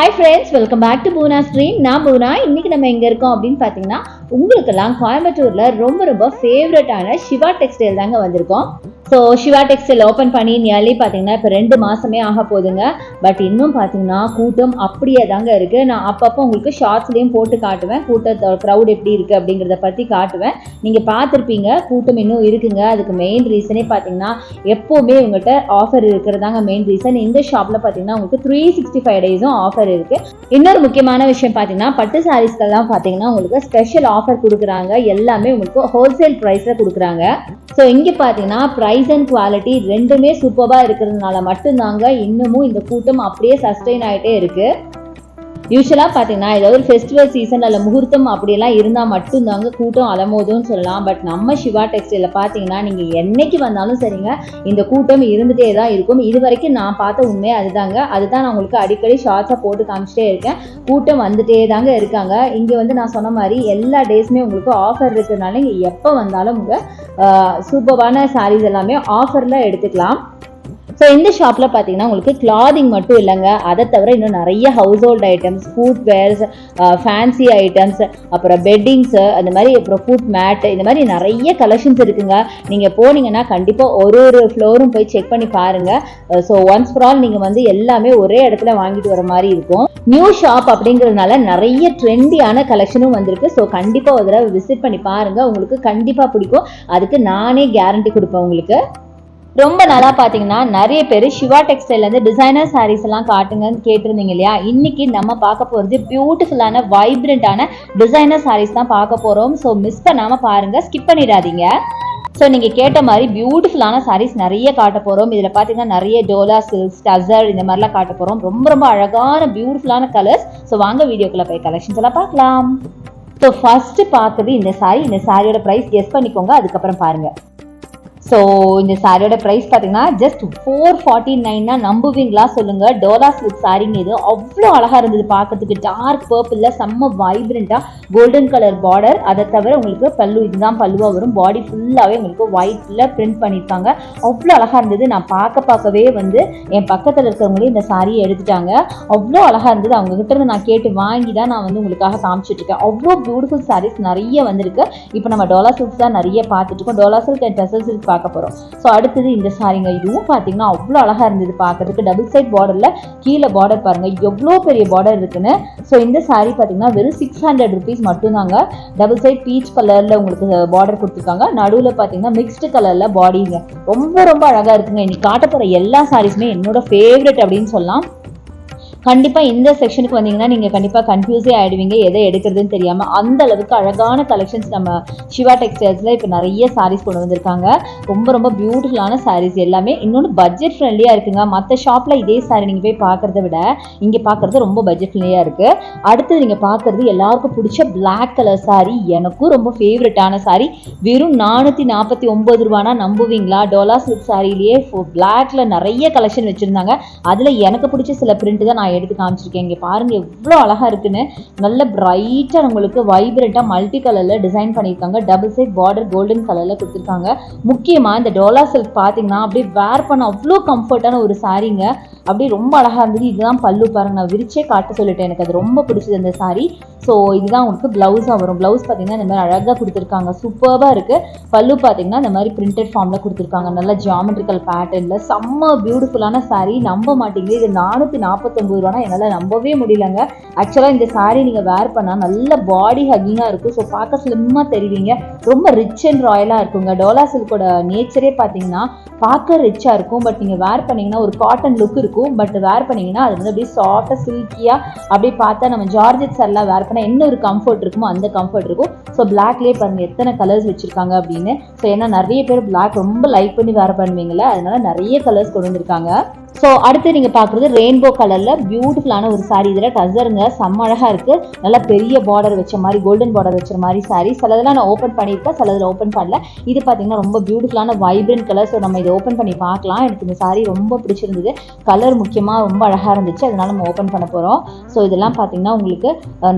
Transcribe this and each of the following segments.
Hi friends welcome back to Poona stream நான் பூனா இன்னைக்கு நம்ம எங்கே இருக்கோம் அப்படின்னு பார்த்தீங்கன்னா உங்களுக்கெல்லாம் கோயம்புத்தூரில் ரொம்ப ரொம்ப ஃபேவரட்டான சிவா டெக்ஸ்டைல் தாங்க வந்திருக்கோம். ஸோ சிவா டெக்ஸ்டைல் ஓப்பன் பண்ணி நியர்லி பார்த்தீங்கன்னா இப்போ ரெண்டு மாதமே ஆக போகுதுங்க. பட் இன்னும் பார்த்தீங்கன்னா கூட்டம் அப்படியே தாங்க இருக்குது நான் அப்பப்போ உங்களுக்கு ஷார்ட்ஸ்லேயும் போட்டு காட்டுவேன். கூட்டத்தோட க்ரௌட் எப்படி இருக்குது அப்படிங்கிறத பற்றி காட்டுவேன். நீங்கள் பார்த்துருப்பீங்க கூட்டம் இன்னும் இருக்குங்க. அதுக்கு மெயின் ரீசனே பார்த்தீங்கன்னா எப்போவுமே உங்கள்கிட்ட ஆஃபர் இருக்கிறதாங்க மெயின் ரீசன் இந்த ஷாப்பில் பார்த்தீங்கன்னா உங்களுக்கு த்ரீ சிக்ஸ்டி ஃபைவ் டேஸும் ஆஃபர் இருக்குது இன்னொரு முக்கியமான விஷயம் பார்த்தீங்கன்னா பட்டு சாரீஸ்க்கெல்லாம் பார்த்தீங்கன்னா உங்களுக்கு ஸ்பெஷல் ஆஃபர் கொடுக்குறாங்க. எல்லாமே உங்களுக்கு ஹோல்சேல் ப்ரைஸில் கொடுக்குறாங்க. ஸோ இங்கே பார்த்தீங்கன்னா ப்ரைஸ் அண்ட் குவாலிட்டி ரெண்டுமே சூப்பராக இருக்கிறதுனால மட்டும்தாங்க இன்னமும் இந்த கூட்டம் அப்படியே சஸ்டெயின் ஆகிட்டே இருக்குது யூஸ்வலாக பார்த்தீங்கன்னா ஏதாவது ஒரு ஃபெஸ்டிவல் சீசன் அல்ல முகூர்த்தம் அப்படியெல்லாம் இருந்தால் மட்டும்தாங்க கூட்டம் அலமோதுன்னு சொல்லலாம். பட் நம்ம சிவா டெக்ஸ்டைலில் பார்த்தீங்கன்னா நீங்கள் என்னைக்கு வந்தாலும் சரிங்க இந்த கூட்டம் இருந்துகிட்டே தான் இருக்கும். இது வரைக்கும் நான் பார்த்த உண்மை அதுதாங்க. அதுதான் நான் உங்களுக்கு அடிக்கடி ஷார்ட்ஸாக போட்டு காமிச்சிட்டே இருக்கேன். கூட்டம் வந்துட்டே தாங்க இருக்காங்க. இங்கே வந்து நான் சொன்ன மாதிரி எல்லா டேஸுமே உங்களுக்கு ஆஃபர் இருக்கிறதுனால நீங்கள் எப்போ வந்தாலும் உங்கள் சூப்பரான சாரீஸ் எல்லாமே ஆஃபரில் எடுத்துக்கலாம். ஸோ இந்த ஷாப்பில் பார்த்தீங்கன்னா உங்களுக்கு கிளாதிங் மட்டும் இல்லைங்க. அதை தவிர இன்னும் நிறைய household items footwears fancy items அப்புறம் பெட்டிங்ஸு அந்த மாதிரி அப்புறம் ஃபுட் மேட் இந்த மாதிரி நிறைய கலெக்ஷன்ஸ் இருக்குங்க. நீங்கள் போனீங்கன்னா கண்டிப்பாக ஒரு ஒரு ஃப்ளோரும் போய் செக் பண்ணி பாருங்கள் ஸோ ஒன்ஸ் ஃபார் ஆல் நீங்கள் வந்து எல்லாமே ஒரே இடத்துல வாங்கிட்டு வர மாதிரி இருக்கும். நியூ ஷாப் அப்படிங்கிறதுனால நிறைய ட்ரெண்டியான கலெக்ஷனும் வந்திருக்கு. ஸோ கண்டிப்பாக ஒரு தடவை விசிட் பண்ணி பாருங்கள் உங்களுக்கு கண்டிப்பாக பிடிக்கும். அதுக்கு நானே கேரண்டி கொடுப்பேன் உங்களுக்கு. ரொம்ப நல்லா பார்த்தீங்கன்னா நிறைய பேர் சிவா டெக்ஸ்டைல்லேருந்து டிசைனர் சாரீஸ் எல்லாம் காட்டுங்கன்னு கேட்டிருந்தீங்க இல்லையா? இன்னைக்கு நம்ம பார்க்க போகிறது பியூட்டிஃபுல்லான வைப்ரண்டான டிசைனர் சாரீஸ் தான் பார்க்க போகிறோம் ஸோ மிஸ் பண்ணாமல் பாருங்கள் ஸ்கிப் பண்ணிடாதீங்க. ஸோ நீங்கள் கேட்ட மாதிரி பியூட்டிஃபுல்லான சாரீஸ் நிறைய காட்ட போகிறோம் இதில் பார்த்தீங்கன்னா நிறைய டோலா சில்க்ஸ் டசர் இந்த மாதிரிலாம் காட்ட போகிறோம் ரொம்ப ரொம்ப அழகான பியூட்டிஃபுல்லான கலர்ஸ் ஸோ வாங்க வீடியோக்குள்ளே போய் கலெக்ஷன்ஸ் எல்லாம் பார்க்கலாம். ஸோ ஃபஸ்ட்டு பார்க்குறது இந்த சாரீ இந்த சாரியோட ப்ரைஸ் கெஸ் பண்ணிக்கோங்க. அதுக்கப்புறம் பாருங்கள் ஸோ இந்த சாரியோட ப்ரைஸ் பார்த்தீங்கன்னா ஜஸ்ட் ஃபோர் ஃபார்ட்டி நைன்னா நம்புவீங்களா? சொல்லுங்கள் டோலா சில்க் சாரிங்க இது அவ்வளோ அழகாக இருந்தது பார்க்கறதுக்கு டார்க் பர்பிளில் செம்ம வைப்ரண்ட்டாக கோல்டன் கலர் பார்டர் அதை தவிர உங்களுக்கு பல்லு இதுதான் பல்லுவாக வரும். பாடி ஃபுல்லாகவே உங்களுக்கு ஒயிட்டில் பிரிண்ட் பண்ணியிருப்பாங்க அவ்வளோ அழகாக இருந்தது. நான் பார்க்க பார்க்கவே வந்து என் பக்கத்தில் இருக்கிறவங்களே இந்த சாரியை எடுத்துட்டாங்க. அவ்வளோ அழகாக இருந்தது. அவங்க கிட்டேருந்து நான் கேட்டு வாங்கி தான் நான் வந்து உங்களுக்காக காமிச்சிட்ருக்கேன் அவ்வளோ பியூட்டிஃபுல் சாரீஸ் நிறைய வந்திருக்கு. இப்போ நம்ம டோலா சில்க்ஸ் தான் நிறைய பார்த்துட்டு இருக்கோம். Dola silk and tassel silk பார்க்க போகிறோம் ஸோ அடுத்தது இந்த சாரிங்க இதுவும் பார்த்தீங்கன்னா அவ்வளோ அழகாக இருந்தது பார்க்கறதுக்கு. டபுள் சைட் பார்டரில் கீழே பார்டர் பாருங்கள் எவ்வளோ பெரிய பார்டர் இருக்குன்னு. ஸோ இந்த சாரி பார்த்தீங்கன்னா வெறும் சிக்ஸ் ஹண்ட்ரட் ருபீஸ் மட்டும்தாங்க. டபுள் சைட் பீச் கலரில் உங்களுக்கு பார்டர் கொடுத்துருக்காங்க. நடுவில் பார்த்தீங்கன்னா மிக்ஸ்டு கலரில் பாடிங்க ரொம்ப ரொம்ப அழகாக இருக்குங்க. இன்னைக்கு காட்ட போகிற எல்லா சாரீஸுமே என்னோட ஃபேவரட் அப்படின்னு சொல்லலாம். கண்டிப்பாக இந்த செக்ஷனுக்கு வந்தீங்கன்னா நீங்கள் கண்டிப்பாக கன்ஃபியூஸே ஆகிடுவீங்க எதை எடுக்கிறதுன்னு தெரியாமல் அந்த அளவுக்கு அழகான கலெக்ஷன்ஸ் நம்ம சிவா டெக்ஸ்டைல்ஸில் இப்போ நிறைய சாரீஸ் கொண்டு வந்திருக்காங்க. ரொம்ப ரொம்ப பியூட்டிஃபுல்லான சாரீஸ் எல்லாமே. இன்னொன்று பட்ஜெட் ஃப்ரெண்ட்லியாக இருக்குங்க. மற்ற ஷாப்பில் இதே சாரி நீங்கள் போய் பார்க்குறத விட இங்கே பார்க்குறது ரொம்ப பட்ஜெட் ஃப்ரெண்ட்லியாக இருக்குது அடுத்து நீங்கள் பார்க்குறது எல்லாருக்கும் பிடிச்ச பிளாக் கலர் சாரி எனக்கும் ரொம்ப ஃபேவரட்டான சாரி வெறும் நானூற்றி நாற்பத்தி ஒம்பது ரூபானா நம்புவீங்களா? டோலா சில்க் சாரிலேயே பிளாக்ல நிறைய கலெக்ஷன் வச்சுருந்தாங்க. அதில் எனக்கு பிடிச்ச சில பிரிண்ட் தான் நான் எடுத்து காமிச்சிருக்கேன். இங்கே பாருங்க எவ்வளோ அழகாக இருக்குன்னு. நல்ல பிரைட்டாக உங்களுக்கு வைப்ரண்ட்டாக மல்டி கலரில் டிசைன் பண்ணியிருக்காங்க. டபுள் சைட் பார்டர் கோல்டன் கலரில் கொடுத்துருக்காங்க. முக்கியமாக இந்த டோலா சில்க் பார்த்தீங்கன்னா அப்படியே வேர் பண்ண அவ்வளோ கம்ஃபர்ட்டான ஒரு சாரீங்க அப்படியே ரொம்ப அழகாக இருந்தது. இதுதான் பல்லு பாருங்க நான் விரிச்சே காட்ட சொல்லிட்டேன். எனக்கு அது ரொம்ப பிடிச்சது அந்த சாரீ ஸோ இதுதான் உங்களுக்கு ப்ளவுஸாக வரும். ப்ளவுஸ் பார்த்தீங்கன்னா இந்த மாதிரி அழகாக கொடுத்துருக்காங்க. சூப்பராக இருக்குது பல்லு பார்த்தீங்கன்னா இந்த மாதிரி பிரிண்டட் ஃபார்மில் கொடுத்துருக்காங்க. நல்ல ஜியாமெட்ரிக்கல் பேட்டர்னில் செம்ம பியூட்டிஃபுல்லான சாரீ நம்ப மாட்டேங்குது இது நானூற்றி நாற்பத்தொம்பது ரூபானா என்னால் நம்பவே முடியலங்க. ஆக்சுவலாக இந்த சாரீ நீங்கள் வேர் பண்ணால் நல்ல பாடி ஹக்கிங்காக இருக்கும். ஸோ பார்க்க ஸ்லிம்மாக தெரிவிங்க. ரொம்ப ரிச் அண்ட் ராயலாக இருக்குங்க. டோலா சில்கோட நேச்சரே பார்த்தீங்கன்னா பார்க்க ரிச்சாக இருக்கும். பட் நீங்கள் வேர் பண்ணிங்கன்னா ஒரு காட்டன் லுக் இருக்கும். பட் வேர் பண்ணிங்கன்னா அது வந்து அப்படியே சாஃப்டாக சில்கியாக அப்படியே பார்த்தா நம்ம ஜார்ஜெட் சாரிலாம் வேர் பண்ணால் என்ன ஒரு கம்ஃபர்ட் இருக்குமோ அந்த கம்ஃபர்ட் இருக்கும். ஸோ பிளாக்லேயே பாருங்கள் எத்தனை கலர்ஸ் வச்சுருக்காங்க அப்படின்னு. ஸோ ஏன்னா நிறைய பேர் பிளாக் ரொம்ப லைக் பண்ணி வேர் பண்ணுவீங்களே அதனால நிறைய கலர்ஸ் கொண்டு வந்திருக்காங்க. ஸோ அடுத்து நீங்கள் பார்க்குறது ரெயின்போ கலரில் பியூட்டிஃபுல்லான ஒரு சாரீ இதில் டசருங்க செம்ம அழகாக இருக்குது நல்லா பெரிய பார்டர் வச்ச மாதிரி கோல்டன் பார்டர் வச்ச மாதிரி சாரீ சிலதெல்லாம் நான் ஓப்பன் பண்ணியிருக்கேன் சிலதில் ஓப்பன் பண்ணல. இது பார்த்தீங்கன்னா ரொம்ப பியூட்டிஃபுல்லான வைப்ரண்ட் கலர் ஸோ நம்ம இதை ஓப்பன் பண்ணி பார்க்கலாம். எனக்கு இந்த சாரீ ரொம்ப பிடிச்சிருந்தது. கலர் முக்கியமாக ரொம்ப அழகாக இருந்துச்சு. அதனால நம்ம ஓப்பன் பண்ண போகிறோம் ஸோ இதெல்லாம் பார்த்தீங்கன்னா உங்களுக்கு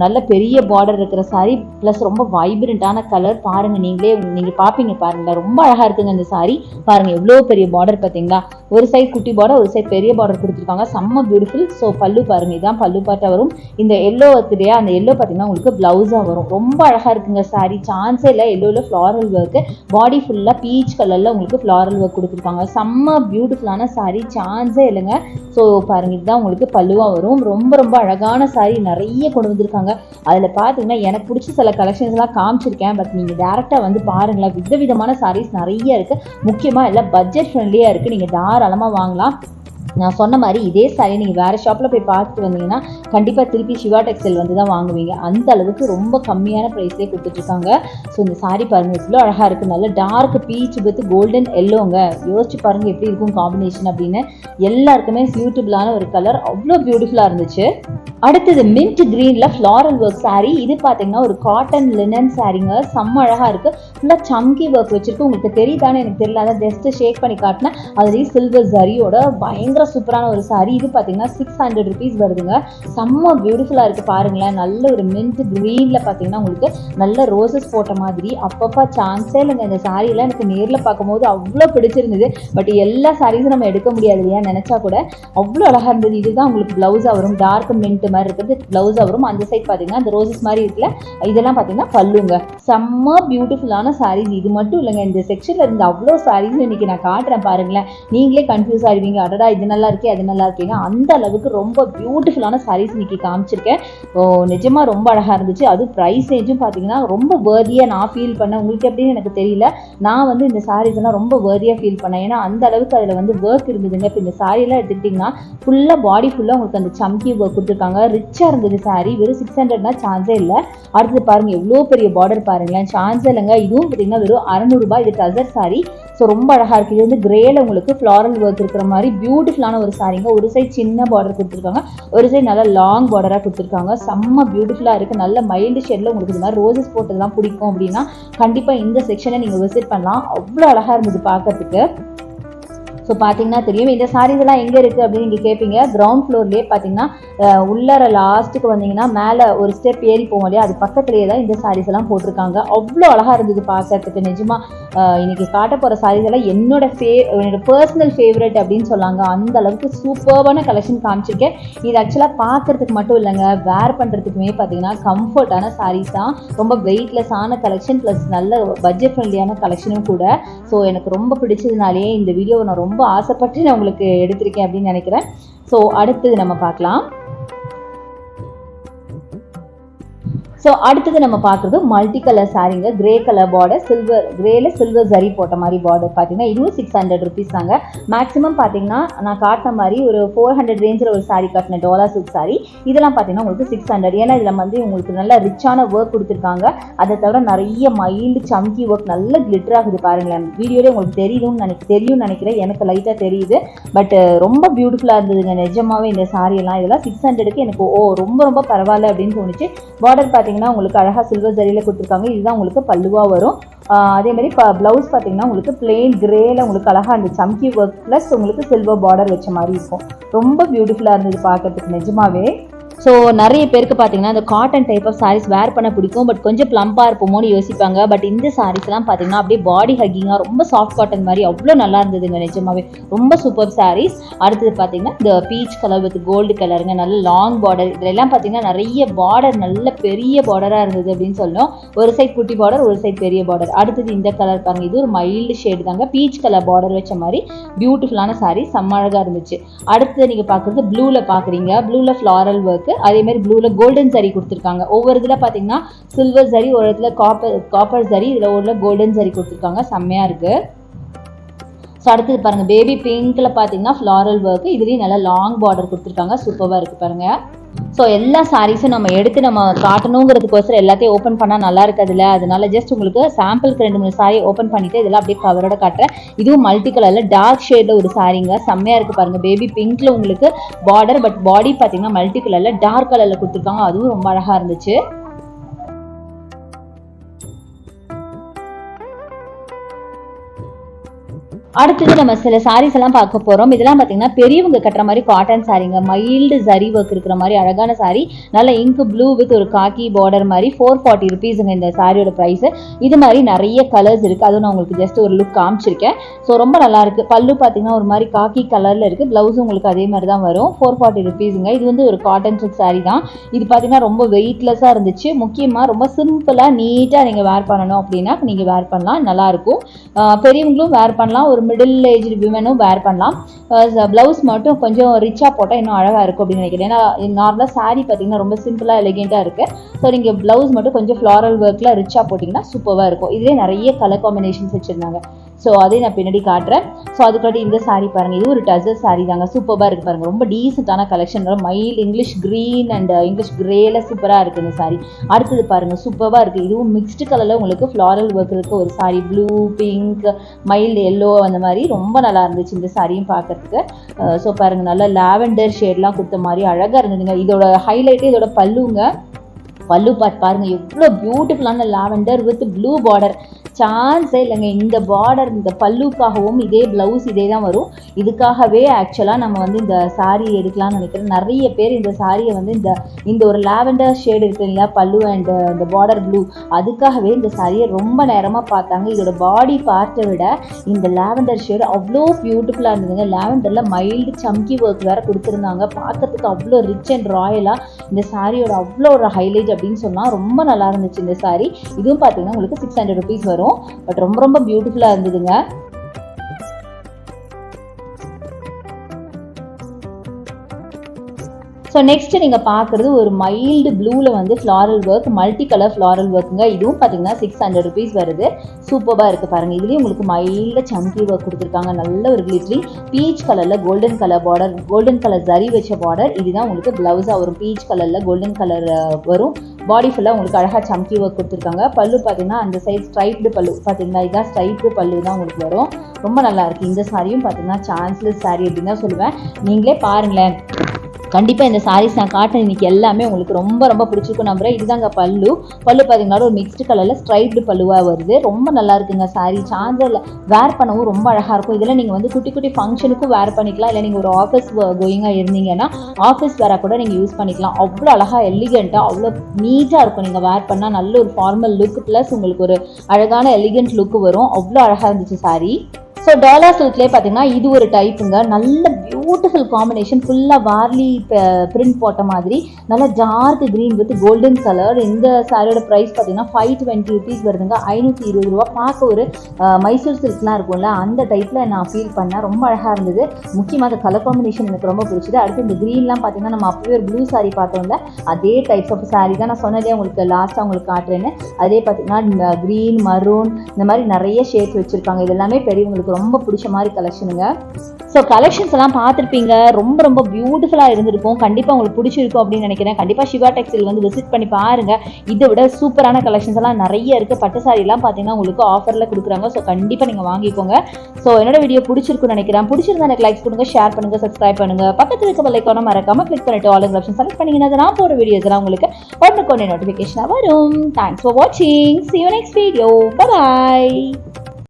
நல்ல பெரிய பார்டர் இருக்கிற saree ப்ளஸ் ரொம்ப வைப்ரண்ட்டான கலர் பாருங்கள் நீங்களே நீங்கள் பார்ப்பீங்க பாருங்களேன். ரொம்ப அழகாக இருக்குங்க இந்த saree. பாருங்கள் எவ்வளோ பெரிய பார்டர் பார்த்தீங்களா ஒரு சைடு குட்டி பார்டர் ஒரு சைட் பெரிய பார்டர் கொடுத்துருக்காங்க. செம்ம பியூட்டிஃபுல் ஸோ பல்லு பாருங்க இதான் பல்லு பாட்டா வரும். இந்த எல்லோ இல்லையா அந்த எல்லோ பார்த்தீங்கன்னா உங்களுக்கு ப்ளவுஸாக வரும். ரொம்ப அழகாக இருக்குங்க saree. சான்ஸே இல்லை எல்லோவில் ஃப்ளாரல் ஒர்க்கு பாடி ஃபுல்லாக பீச் கலரில் உங்களுக்கு ஃப்ளாரல் ஒர்க் கொடுத்துருக்காங்க. செம்ம பியூட்டிஃபுல்லான சாரீ சான்ஸே இல்லைங்க. ஸோ பாருங்க இதுதான் உங்களுக்கு பல்லுவாக வரும். ரொம்ப ரொம்ப அழகான சாரீ நிறைய கொண்டு வந்திருக்காங்க. அதில் பார்த்தீங்கன்னா எனக்கு பிடிச்ச சில கலெக்ஷன்ஸ்லாம் காமிச்சிருக்கேன். பட் நீங்கள் டேரெக்டாக வந்து பாருங்களேன். விதவிதமான சாரீஸ் நிறைய இருக்குது முக்கியமாக எல்லாம் பட்ஜெட் ஃப்ரெண்ட்லியாக இருக்குது நீங்கள் தாராளமாக வாங்கலாம். நான் சொன்ன மாதிரி இதே சாரி நீங்கள் வேறு ஷாப்பில் போய் பார்த்துட்டு வந்தீங்கன்னா கண்டிப்பாக திருப்பி சிவா டெக்ஸ்டைல் வந்து தான் வாங்குவீங்க. அந்த அளவுக்கு ரொம்ப கம்மியான ப்ரைஸே கொடுத்துட்ருக்காங்க. ஸோ இந்த சாரி பாருங்கள் இவ்வளோ அழகாக இருக்குது நல்ல டார்க் பீச் வித் கோல்டன் எல்லோங்க யோசிச்சு பாருங்கள் எப்படி இருக்கும் காம்பினேஷன் அப்படின்னு. எல்லாருக்குமே சூட்டபிளான ஒரு கலர் அவ்வளோ பியூட்டிஃபுல்லாக இருந்துச்சு. அடுத்தது மின்ட் க்ரீனில் ஃப்ளாரல் ஒர்க் saree. இது பார்த்தீங்கன்னா ஒரு காட்டன் லினன் சாரீங்க செம்ம அழகாக இருக்குது ஃபுல்லாக சம்கி ஒர்க் வச்சுருக்கு. உங்களுக்கு தெரியுதானே எனக்கு தெரியல. அதான் ஜஸ்ட்டு ஷேக் பண்ணி காட்டினேன். அதுலேயும் சில்வர் ஜரியோட பயங்கர சூப்பரான ஒரு சாரீ இது பார்த்தீங்கன்னா சிக்ஸ் ஹண்ட்ரட் ருபீஸ் வருதுங்க. செம்ம பியூட்டிஃபுல்லாக இருக்குது பாருங்களேன். நல்ல ஒரு மின்ட் க்ரீனில் பார்த்தீங்கன்னா உங்களுக்கு நல்ல ரோசஸ் போட்ட மாதிரி. அப்பப்போ சான்ஸே இல்லைங்க. இந்த சாரீலாம் எனக்கு நேரில் பார்க்கும்போது அவ்வளோ பிடிச்சிருந்தது. பட் எல்லா சாரீஸும் நம்ம எடுக்க முடியாது இல்லையா? நினச்சா கூட அவ்வளோ அழகாக இருந்தது. இதுதான் உங்களுக்கு ப்ளவுஸாக வரும். டார்க் மின்ட் மாதிரி இருக்கிறது. ப்ளவுஸாக வரும். அந்த சைட் பார்த்தீங்கன்னா அந்த ரோசஸ் மாதிரி இருக்குல்ல. இதெல்லாம் பார்த்தீங்கன்னா பல்லுங்க. செம்ம பியூட்டிஃபுல்லான சாரீஸ் இது மட்டும் இல்லைங்க. இந்த செக்ஷனில் இருந்த அவ்வளோ சாரீஸ் இன்னைக்கு நான் காட்டுறேன் பாருங்களேன். நீங்களே கன்ஃபியூஸ் ஆகிடுவீங்க அடடா இது நல்லா இருக்கே அது நல்லா இருக்கேங்க அந்த அளவுக்கு ரொம்ப பியூட்டிஃபுல்லான சாரீஸ் இன்னைக்கு காமிச்சிருக்கேன். ஓ நிஜமாக ரொம்ப அழகாக இருந்துச்சு. அதுவும் ப்ரைஸ் ரேஞ்சும் பார்த்தீங்கன்னா ரொம்ப வேர்தியாக நான் ஃபீல் பண்ணேன். உங்களுக்கு எப்படின்னு எனக்கு தெரியல. நான் வந்து இந்த சாரீஸ் எல்லாம் ரொம்ப வேர்தியாக ஃபீல் பண்ணேன். ஏன்னா அந்த அளவுக்கு அதில் வந்து ஒர்க் இருந்ததுங்க. இப்போ இந்த சாரியெல்லாம் எடுத்துக்கிட்டிங்கன்னா ஃபுல்லாக பாடி ஃபுல்லாக உங்களுக்கு அந்த சம்கி ஒர்க் கொடுத்துருக்காங்க. ரிச்சாக இருந்தது saree. வெறும் சிக்ஸ் ஹண்ட்ரட்னா சான்ஸே இல்லை. அடுத்து பாருங்கள் எவ்வளோ பெரிய பார்டர் பாருங்களேன். சான்ஸ் இல்லைங்க. இதுவும் பார்த்தீங்கன்னா வெறும் அறநூறுபா இது டசர் saree. ஸோ ரொம்ப அழகாக இருக்குது இது வந்து கிரேல உங்களுக்கு ஃப்ளாரல் ஒர்க் இருக்கிற மாதிரி பியூட்டிஃபுல் பியூட்டிஃபுல்லான ஒரு சாரீங்க ஒரு சைட் சின்ன பார்டர் கொடுத்துருக்காங்க. ஒரு சைடு நல்லா லாங் பார்டராக கொடுத்துருக்காங்க. செம்ம பியூட்டிஃபுல்லாக இருக்குது நல்ல மைல்டு ஷேடில் உங்களுக்கு இது மாதிரி ரோசஸ் போட்டதெல்லாம் பிடிக்கும் அப்படின்னா கண்டிப்பாக இந்த செக்ஷனை நீங்கள் விசிட் பண்ணலாம். அவ்வளோ அழகாக இருந்தது பார்க்கறதுக்கு ஸோ பார்த்தீங்கன்னா தெரியும். இந்த சாரீஸ் எல்லாம் எங்கே இருக்குது அப்படின்னு நீங்கள் கேட்பீங்க கிரவுண்ட் ஃப்ளோர்லேயே பார்த்தீங்கன்னா உள்ளார லாஸ்ட்டுக்கு வந்தீங்கன்னா மேலே ஒரு ஸ்டெப் ஏறி போகும் இல்லையா? அது பக்கத்துலேயே தான் இந்த சாரீஸ் எல்லாம் போட்டிருக்காங்க. அவ்வளோ அழகாக இருந்தது பார்க்கறதுக்கு. நிஜமாக இன்னைக்கு காட்ட போகிற சாரீஸ் எல்லாம் என்னோட ஃபே என்னோட பர்சனல் ஃபேவரட் அப்படின்னு சொல்லாங்க. அந்த அளவுக்கு சூப்பர்வான கலெக்ஷன் காமிச்சிருக்கேன். இது ஆக்சுவலாக பார்க்கறதுக்கு மட்டும் இல்லைங்க. வேர் பண்ணுறதுக்குமே பார்த்தீங்கன்னா கம்ஃபர்ட்டான சாரீஸ் தான். ரொம்ப வெயிட்லெஸ்ஸான கலெக்ஷன் ப்ளஸ் நல்ல பட்ஜெட் ஃப்ரெண்ட்லியான கலெக்ஷனும் கூட. ஸோ எனக்கு ரொம்ப பிடிச்சதுனாலே இந்த வீடியோவை நான் ரொம்ப ஆசைப்பட்டு நான் உங்களுக்கு எடுத்திருக்கேன் அப்படின்னு நினைக்கிறேன். ஸோ அடுத்தது நம்ம பார்க்கலாம். ஸோ அடுத்தது நம்ம பார்க்குறது மல்டி கலர் சாரீங்க கிரே கலர் பார்டர் சில்வர் கிரேல சில்வர் ஜரி போட்ட மாதிரி பார்டர் பார்த்தீங்கன்னா இதுவும் சிக்ஸ் ஹண்ட்ரட் ருபீஸ் தாங்க. மேக்ஸிமம் பார்த்தீங்கன்னா நான் காட்டின மாதிரி ஒரு ஃபோர் ஹண்ட்ரட் ரேஞ்சில் ஒரு சாரீ காட்டின டோலா சில்க் saree. இதெல்லாம் பார்த்தீங்கன்னா உங்களுக்கு சிக்ஸ் ஹண்ட்ரட் ஏன்னா இதில் வந்து உங்களுக்கு நல்ல ரிச்சான ஒர்க் கொடுத்துருக்காங்க. அதை தவிர நிறைய மைல்டு சம்கி ஒர்க் நல்ல கிளிட்டர் ஆகுது பாருங்களேன். வீடியோலே உங்களுக்கு தெரியும்னு நினைக்க தெரியும்னு நினைக்கிறேன். எனக்கு லைட்டாக தெரியுது. பட் ரொம்ப பியூட்டிஃபுல்லாக இருந்ததுங்க. நிஜமாவே இந்த சாரியெல்லாம் இதெல்லாம் சிக்ஸ் ஹண்ட்ரடுக்கு எனக்கு ஓ ரொம்ப ரொம்ப பரவாயில்ல அப்படின்னு தோணுச்சு. பார்டர் பார்த்தீங்கன்னா பார்த்தீங்கன்னா உங்களுக்கு அழகாக சில்வர் ஜரியில் கொடுத்துருக்காங்க. இதுதான் உங்களுக்கு பல்லுவாக வரும். அதே மாதிரி இப்போ ப்ளவுஸ் பார்த்தீங்கன்னா உங்களுக்கு பிளெயின் கிரேல உங்களுக்கு அழகாக அந்த சம்கி ஒர்க் ப்ளஸ் உங்களுக்கு சில்வர் பார்டர் வச்ச மாதிரி இருக்கும். ரொம்ப பியூட்டிஃபுல்லாக இருந்தது பார்க்கறதுக்கு நிஜமாவே. ஸோ நிறைய பேருக்கு பார்த்தீங்கன்னா இந்த cotton type of saris wear பண்ண பிடிக்கும். பட் கொஞ்சம் ப்ளம்பாக இருப்போமோன்னு யோசிப்பாங்க. பட் இந்த சாரீஸ்லாம் பார்த்தீங்கன்னா அப்படியே பாடி ஹக்கிங்காக ரொம்ப சாஃப்ட் காட்டன் மாதிரி அவ்வளோ நல்லா இருந்ததுங்க நிஜமாவே. ரொம்ப சூப்பர் சாரீஸ் அடுத்தது பார்த்தீங்கன்னா இந்த பீச் கலர் வித் கோல்டு கலருங்க நல்ல லாங் பார்டர் இதெல்லாம் பார்த்தீங்கன்னா நிறைய பார்டர் நல்ல பெரிய பார்டராக இருந்தது அப்படின்னு சொல்லணும். ஒரு சைட் குட்டி பார்டர் ஒரு சைட் பெரிய பார்டர் அடுத்தது இந்த கலர் பாருங்க இது ஒரு மைல்டு ஷேடு தாங்க. பீச் கலர் பார்டர் வச்ச மாதிரி பியூட்டிஃபுல்லான சாரீஸ் செம்ம அழகாக இருந்துச்சு. அடுத்தது நீங்கள் பார்க்குறது ப்ளூவில் பார்க்குறீங்க ப்ளூவில் ஃப்ளாரல் ஒர்க்கு அதே மாதிரி ப்ளூவில் கோல்டன் சரி கொடுத்துருக்காங்க. ஒவ்வொரு இதில் பார்த்தீங்கன்னா சில்வர் சரி ஒரு இடத்துல காப்பர் காப்பர் சரி இதில் ஒரு கோல்டன் சரி கொடுத்துருக்காங்க. செம்மையாக இருக்குது ஸோ அடுத்தது பாருங்கள் பேபி பிங்க்கில் பார்த்தீங்கன்னா ஃப்ளாரல் ஒர்க்கு இதுலேயும் நல்லா லாங் பார்டர் கொடுத்துருக்காங்க. சூப்பராக இருக்குது பாருங்கள் ஸோ எல்லா சாரீஸும் நம்ம எடுத்து நம்ம காட்டணுங்கிறதுக்கோசரம் எல்லாத்தையும் ஓப்பன் பண்ணால் நல்லா இருக்காதுல்ல? அதனால ஜஸ்ட் உங்களுக்கு சாம்பிளுக்கு ரெண்டு மூணு சாரி ஓப்பன் பண்ணிட்டு இதெல்லாம் அப்படியே கவரோட காட்டுறேன். இதுவும் மல்டி கலரில் டார்க் ஷேடில் ஒரு சாரீங்க செம்மையாக இருக்குது பாருங்கள் பேபி பிங்க்கில் உங்களுக்கு பார்டர் பட் பாடி பார்த்தீங்கன்னா மல்டி கலரில் டார்க் கலரில் கொடுத்துருக்காங்க. அதுவும் ரொம்ப அழகாக இருந்துச்சு. அடுத்தது நம்ம சில சாரீஸ் எல்லாம் பார்க்க போறோம். இதெல்லாம் பார்த்தீங்கன்னா பெரியவங்க கட்டுற மாதிரி காட்டன் சாரீங்க மைல்டு ஜரி ஒர்க் இருக்கிற மாதிரி அழகான saree நல்ல இங்க் ப்ளூ வித் ஒரு காக்கி பார்டர் மாதிரி ஃபோர் ஃபார்ட்டி ருபீஸுங்க இந்த சாரியோட ப்ரைஸ் இது மாதிரி நிறைய கலர்ஸ் இருக்கு. அதுவும் நான் உங்களுக்கு ஜஸ்ட் ஒரு லுக் காமிச்சிருக்கேன். ஸோ ரொம்ப நல்லா இருக்கு. பல்லு பார்த்தீங்கன்னா ஒரு மாதிரி காக்கி கலர்ல இருக்கு. பிளவுஸ் உங்களுக்கு அதே மாதிரி தான் வரும். ஃபோர் ஃபார்ட்டி ருபீஸுங்க இது வந்து ஒரு காட்டன் சில்க் saree தான். இது பார்த்தீங்கன்னா ரொம்ப வெயிட்லெஸ்ஸாக இருந்துச்சு. முக்கியமாக ரொம்ப சிம்பிளாக நீட்டாக நீங்கள் வேர் பண்ணணும் அப்படின்னா நீங்கள் வேர் பண்ணலாம். நல்லா இருக்கும். பெரியவங்களும் வேர் பண்ணலாம். ஒரு மிடில் ஏஜ் விமனும் வேர் பண்ணலாம். ப்ளவுஸ் மட்டும் கொஞ்சம் ரிச்சாக போட்டால் இன்னும் அழகாக இருக்கும் அப்படின்னு நினைக்கிறேன். ஏன்னா நார்மலாக சாரீ பார்த்தீங்கன்னா ரொம்ப சிம்பிளாக எலிகெண்ட்டாக இருக்குது ஸோ நீங்கள் ப்ளவுஸ் மட்டும் கொஞ்சம் ஃப்ளாரல் ஒர்க்கில் ரிச்சாக போட்டிங்கன்னா சூப்பராக இருக்கும். இதுவே நிறைய கலர் காம்பினேஷன்ஸ் வச்சுருந்தாங்க. ஸோ அதே நான் பின்னாடி காட்டுறேன். ஸோ அதுக்காட்டி இந்த சாரீ பாருங்கள் இது ஒரு டசர் saree தாங்க. சூப்பராக இருக்குது பாருங்கள் ரொம்ப டீசெண்டான கலெக்ஷன் மயில் இங்கிலீஷ் க்ரீன் அண்ட் இங்கிலீஷ் கிரேல சூப்பராக இருக்குது இந்த saree. அடுத்தது பாருங்கள் சூப்பராக இருக்குது இதுவும் மிக்ஸ்டு கலரில் உங்களுக்கு ஃப்ளாரல் ஒர்க் இருக்குது ஒரு saree. ப்ளூ பிங்க் மயில் எல்லோ அந்த மாதிரி ரொம்ப நல்லா இருந்துச்சு இந்த சாரியும் பார்க்கறதுக்கு ஸோ uh, பாருங்கள் நல்லா லாவெண்டர் ஷேட்லாம் கொடுத்த மாதிரி அழகாக இருந்ததுங்க. இதோட ஹைலைட்டே இதோட பல்லுங்க. பல்லு பாட் பாருங்க. எவ்வளோ பியூட்டிஃபுல்லான லாவெண்டர் வித் ப்ளூ பார்டர் சான்ஸே இல்லைங்க. இந்த பார்டர் இந்த பல்லுக்காகவும் இதே ப்ளவுஸ் இதே தான் வரும். இதுக்காகவே ஆக்சுவலாக நம்ம வந்து இந்த சாரீ எடுக்கலாம்னு நினைக்கிறேன். நிறைய பேர் இந்த சாரியை வந்து இந்த இந்த ஒரு லாவெண்டர் ஷேடு இருக்கு இல்லையா? பல்லு அண்ட் இந்த பார்டர் ப்ளூ அதுக்காகவே இந்த சாரியை ரொம்ப நேரமாக பார்த்தாங்க. இதோட பாடி பார்ட்டை விட இந்த லாவெண்டர் ஷேடு அவ்வளோ பியூட்டிஃபுல்லாக இருந்ததுங்க. லாவெண்டரில் மைல்டு சம்கி ஒர்க் வேறு கொடுத்துருந்தாங்க. பார்க்கறதுக்கு அவ்வளோ ரிச் அண்ட் ராயலாக இந்த சாரியோட அவ்வளோ ஒரு ஹைலைட் அப்படின்னு சொன்னால் ரொம்ப நல்லா இருந்துச்சு இந்த சாரி இதுவும் பார்த்தீங்கன்னா உங்களுக்கு சிக்ஸ் ஹண்ட்ரட் ருபீஸ் வரும். பட் ரொம்ப ரொம்ப பியூட்டிஃபுல்லாக இருந்ததுங்க. ஸோ நெக்ஸ்ட் நீங்கள் பார்க்குறது ஒரு மைல்டு ப்ளூவில் வந்து floral work multi colour floral ஒர்க்குங்க இதுவும் பார்த்தீங்கன்னா சிக்ஸ் ஹண்ட்ரட் ருபீஸ் வருது. சூப்பராக இருக்குது பாருங்கள் இதுலேயும் உங்களுக்கு மைல்டு சம்கி ஒர்க் கொடுத்துருக்காங்க. நல்ல ஒரு கிளிட்ரி பீச் கலரில் golden colour border golden colour zari வச்ச பார்டர் இதுதான் உங்களுக்கு ப்ளவுஸாக வரும். பீச் கலரில் கோல்டன் கலர் வரும். பாடி ஃபுல்லாக உங்களுக்கு அழகாக சம்கி ஒர்க் கொடுத்துருக்காங்க. பல்லு பார்த்தீங்கன்னா அந்த சைட் ஸ்ட்ரைப்டு பல்லு. பார்த்தீங்களா இதான் ஸ்ட்ரைப்டு பல்லு தான் உங்களுக்கு வரும். ரொம்ப நல்லா இருக்குது இந்த சாரியும் பார்த்தீங்கன்னா சான்ஸ்லெஸ் சாரி அப்படின்னு தான் சொல்லுவேன். நீங்களே பாருங்களேன். கண்டிப்பாக இந்த சாரீஸ் நான் காட்டுறேன். இன்னைக்கு எல்லாமே உங்களுக்கு ரொம்ப ரொம்ப பிடிச்சிருக்கும் நம்புறேன். இதுதாங்க பல்லு. பல்லு பார்த்தீங்கன்னா ஒரு மிக்ஸ்டு கலரில் ஸ்ட்ரைப்டு பல்லுவாக வருது. ரொம்ப நல்லா இருக்குங்க சாரீ சார்ஜரில் வேர் பண்ணவும் ரொம்ப அழகாக இருக்கும். இதில் நீங்கள் வந்து குட்டி குட்டி ஃபங்க்ஷனுக்கும் வேர் பண்ணிக்கலாம். இல்லை நீங்கள் ஒரு ஆஃபீஸ் கோயிங்காக இருந்தீங்கன்னா ஆஃபீஸ் வேற கூட நீங்கள் யூஸ் பண்ணிக்கலாம். அவ்வளோ அழகாக எலிகெண்ட்டாக அவ்வளோ நீட்டாக இருக்கும் நீங்கள் வேர் பண்ணால் நல்ல ஒரு ஃபார்மல் லுக் ப்ளஸ் உங்களுக்கு ஒரு அழகான எலிகெண்ட் லுக் வரும். அவ்வளோ அழகாக இருந்துச்சு சாரீ ஸோ டாலர் சில்க்லேயே பார்த்தீங்கன்னா இது ஒரு டைப்புங்க நல்ல பியூட்டிஃபுல் காம்பினேஷன் ஃபுல்லாக வார்லி பிரிண்ட் போட்ட மாதிரி. நல்ல dark green with golden colour இந்த சாரியோட ப்ரைஸ் பார்த்தீங்கன்னா ஃபைவ் டுவெண்ட்டி ருபீஸ் வருதுங்க. ஐநூற்றி இருபது ரூபா. பார்க்க ஒரு மைசூர் சில்க்லாம் இருக்கும்ல அந்த டைப்பில் நான் ஃபீல் பண்ணேன். ரொம்ப அழகாக இருந்தது. முக்கியமாக அந்த கலர் காம்பினேஷன் எனக்கு ரொம்ப பிடிச்சது. அடுத்து இந்த க்ரீன்லாம் பார்த்தீங்கன்னா நம்ம அப்பவே ஒரு ப்ளூ சாரி பார்த்தோம்ல அதே டைப்ஸ் ஆஃப் சாரி தான். நான் சொன்னதே உங்களுக்கு லாஸ்ட்டாக உங்களுக்கு காட்டுறேன்னு. அதே பார்த்தீங்கன்னா இந்த க்ரீன் மரூன் இந்த மாதிரி நிறைய ஷேட்ஸ் வச்சுருக்காங்க. இது எல்லாமே பெரியவங்களுக்கு ரொம்ப பிடிச்ச மாதிரி கலெக்ஷனுங்க ஸோ கலெக்ஷன்ஸ் எல்லாம் பார்த்துருப்பீங்க. ரொம்ப ரொம்ப பியூட்டிஃபுல்லாக இருந்திருக்கும். கண்டிப்பாக உங்களுக்கு பிடிச்சிருக்கும் அப்படின்னு நினைக்கிறேன். கண்டிப்பாக சிவா டெக்ஸ்டைல் வந்து விசிட் பண்ணி பாருங்கள் இதை விட சூப்பரான கலெக்ஷன்ஸ் எல்லாம் நிறைய இருக்குது பட்டு சாரிலாம் பார்த்தீங்கன்னா உங்களுக்கு ஆஃபரில் கொடுக்குறாங்க. ஸோ கண்டிப்பாக நீங்கள் வாங்கிக்கோங்க. ஸோ என்னோட வீடியோ பிடிச்சிருக்குன்னு நினைக்கிறேன். பிடிச்சிருந்தா எனக்கு லைக்ஸ் கொடுங்க ஷேர் பண்ணுங்கள் சப்ஸ்கிரைப் பண்ணுங்கள் பக்கத்தில் இருக்க பெல்லைக்கான மறக்காம கிளிக் பண்ணிட்டு ஆல் ஆப்ஷன் செலக்ட் பண்ணிங்கன்னா நான் போகிற வீடியோஸ் எல்லாம் உங்களுக்கு ஒன்று கொண்டு நோட்டிஃபிகேஷனாக வரும். தேங்க்ஸ் ஃபார் வாட்சிங் see you next video bye